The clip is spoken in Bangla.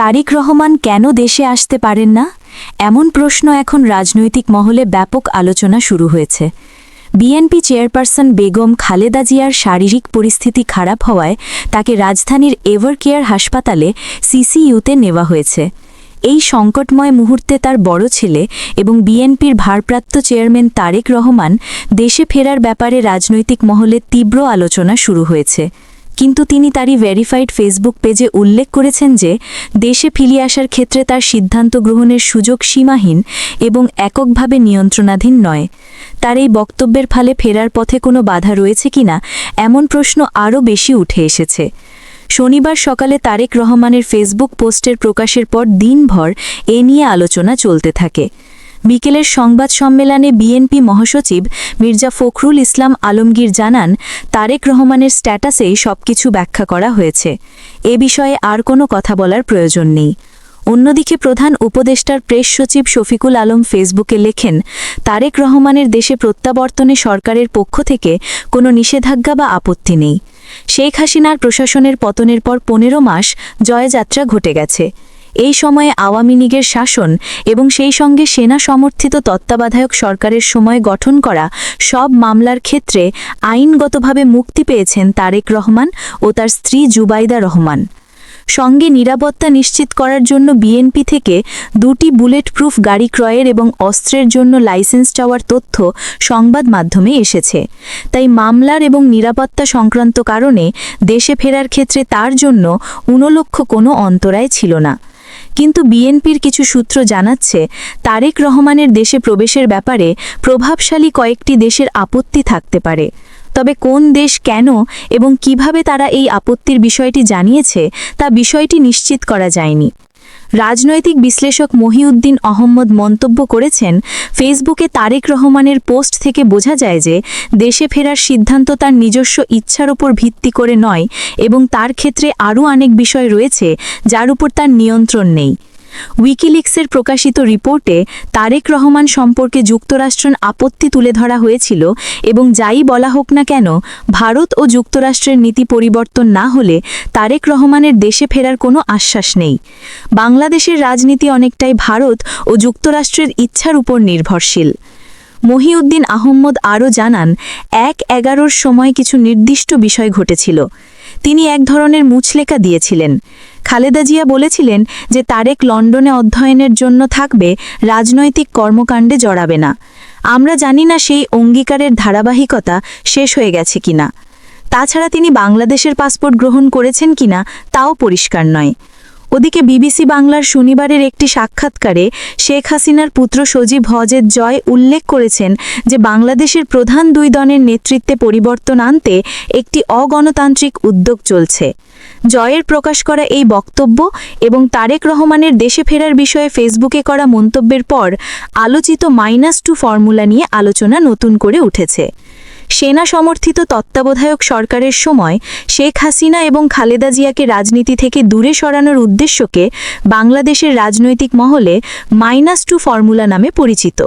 তারিক রহমান কেন দেশে আসতে পারেন না? এমন প্রশ্ন এখন রাজনৈতিক মহলে ব্যাপক আলোচনা শুরু হয়েছে। বিএনপি চেয়ারপারসন বেগম খালেদা জিয়ার শারীরিক পরিস্থিতি খারাপ হওয়ায় তাকে রাজধানীর এভার কেয়ার হাসপাতালে সিসিইউতে নেওয়া হয়েছে। এই সংকটময় মুহূর্তে তার বড় ছেলে এবং বিএনপির ভারপ্রাপ্ত চেয়ারম্যান তারেক রহমান দেশে ফেরার ব্যাপারে রাজনৈতিক মহলে তীব্র আলোচনা শুরু হয়েছে। কিন্তু তিনি তারই ভেরিফাইড ফেসবুক পেজে উল্লেখ করেছেন যে, দেশে ফিরিয়ে আসার ক্ষেত্রে তার সিদ্ধান্ত গ্রহণের সুযোগ সীমাহীন এবং এককভাবে নিয়ন্ত্রণাধীন নয়। তার এই বক্তব্যের ফলে ফেরার পথে কোনো বাধা রয়েছে কিনা, এমন প্রশ্ন আরও বেশি উঠে এসেছে। শনিবার সকালে তারেক রহমানের ফেসবুক পোস্টের প্রকাশের পর দিনভর এ নিয়ে আলোচনা চলতে থাকে। বিকেলের সংবাদ সম্মেলনে বিএনপি মহাসচিব মির্জা ফখরুল ইসলাম আলমগীর জানান, তারেক রহমানের স্ট্যাটাসেই সবকিছু ব্যাখ্যা করা হয়েছে। এ বিষয়ে আর কোনো কথা বলার প্রয়োজন নেই। অন্যদিকে প্রধান উপদেষ্টার প্রেস সচিব শফিকুল আলম ফেসবুকে লেখেন, তারেক রহমানের দেশে প্রত্যাবর্তনে সরকারের পক্ষ থেকে কোনো নিষেধাজ্ঞা বা আপত্তি নেই। শেখ হাসিনার প্রশাসনের পতনের পর পনেরো মাস জয়যাত্রা ঘটে গেছে। এই সময়ে আওয়ামী লীগের শাসন এবং সেই সঙ্গে সেনা সমর্থিত তত্ত্বাবধায়ক সরকারের সময় গঠন করা সব মামলার ক্ষেত্রে আইনগতভাবে মুক্তি পেয়েছেন তারেক রহমান ও তার স্ত্রী জুবাইদা রহমান। সঙ্গে নিরাপত্তা নিশ্চিত করার জন্য বিএনপি থেকে দুটি বুলেট প্রুফ গাড়ি ক্রয়ের এবং অস্ত্রের জন্য লাইসেন্স চাওয়ার তথ্য সংবাদ মাধ্যমে এসেছে। তাই মামলার এবং নিরাপত্তা সংক্রান্ত কারণে দেশে ফেরার ক্ষেত্রে তার জন্য উনলক্ষ কোনো অন্তরায় ছিল না। কিন্তু বিএনপির কিছু সূত্র জানাচ্ছে, তারেক রহমানের দেশে প্রবেশের ব্যাপারে প্রভাবশালী কয়েকটি দেশের আপত্তি থাকতে পারে। তবে কোন দেশ কেন এবং কীভাবে তারা এই আপত্তির বিষয়টি জানিয়েছে, তা বিষয়টি নিশ্চিত করা যায়নি। রাজনৈতিক বিশ্লেষক মহিউদ্দিন আহম্মদ মন্তব্য করেছেন, ফেসবুকে তারেক রহমানের পোস্ট থেকে বোঝা যায় যে, দেশে ফেরার সিদ্ধান্ত তার নিজস্ব ইচ্ছার উপর ভিত্তি করে নয় এবং তার ক্ষেত্রে আরও অনেক বিষয় রয়েছে যার উপর তার নিয়ন্ত্রণ নেই। উইকিলিক্সের প্রকাশিত রিপোর্টে তারেক রহমান সম্পর্কে যুক্তরাষ্ট্রের আপত্তি তুলে ধরা হয়েছিল এবং যাই বলা হোক না কেন, ভারত ও যুক্তরাষ্ট্রের নীতি পরিবর্তন না হলে তারেক রহমানের দেশে ফেরার কোনো আশ্বাস নেই। বাংলাদেশের রাজনীতি অনেকটাই ভারত ও যুক্তরাষ্ট্রের ইচ্ছার উপর নির্ভরশীল। মহিউদ্দিন আহম্মদ আরও জানান, এক এগারোর সময় কিছু নির্দিষ্ট বিষয় ঘটেছিল। তিনি এক ধরনের মুছলেখা দিয়েছিলেন। খালেদা জিয়া বলেছিলেন যে তারেক লন্ডনে অধ্যয়নের জন্য থাকবে, রাজনৈতিক কর্মকাণ্ডে জড়াবে না। আমরা জানি না সেই অঙ্গীকারের ধারাবাহিকতা শেষ হয়ে গেছে কিনা। তাছাড়া তিনি বাংলাদেশের পাসপোর্ট গ্রহণ করেছেন কিনা, তাও পরিষ্কার নয়। ওদিকে বিবিসি বাংলার শনিবারের একটি সাক্ষাৎকারে শেখ হাসিনার পুত্র সজীব হজের জয় উল্লেখ করেছেন যে বাংলাদেশের প্রধান দুই দলের নেতৃত্বে পরিবর্তন আনতে একটি অগণতান্ত্রিক উদ্যোগ চলছে। জয়ের প্রকাশ করা এই বক্তব্য এবং তারেক রহমানের দেশে ফেরার বিষয়ে ফেসবুকে করা মন্তব্যের পর আলোচিত মাইনাস টু ফর্মুলা নিয়ে আলোচনা নতুন করে উঠেছে। সেনা সমর্থিত তত্ত্বাবধায়ক সরকারের সময় শেখ হাসিনা এবং খালেদা জিয়াকে রাজনীতি থেকে দূরে সরানোর উদ্দেশ্যকে বাংলাদেশের রাজনৈতিক মহলে মাইনাস টু ফর্মুলা নামে পরিচিত।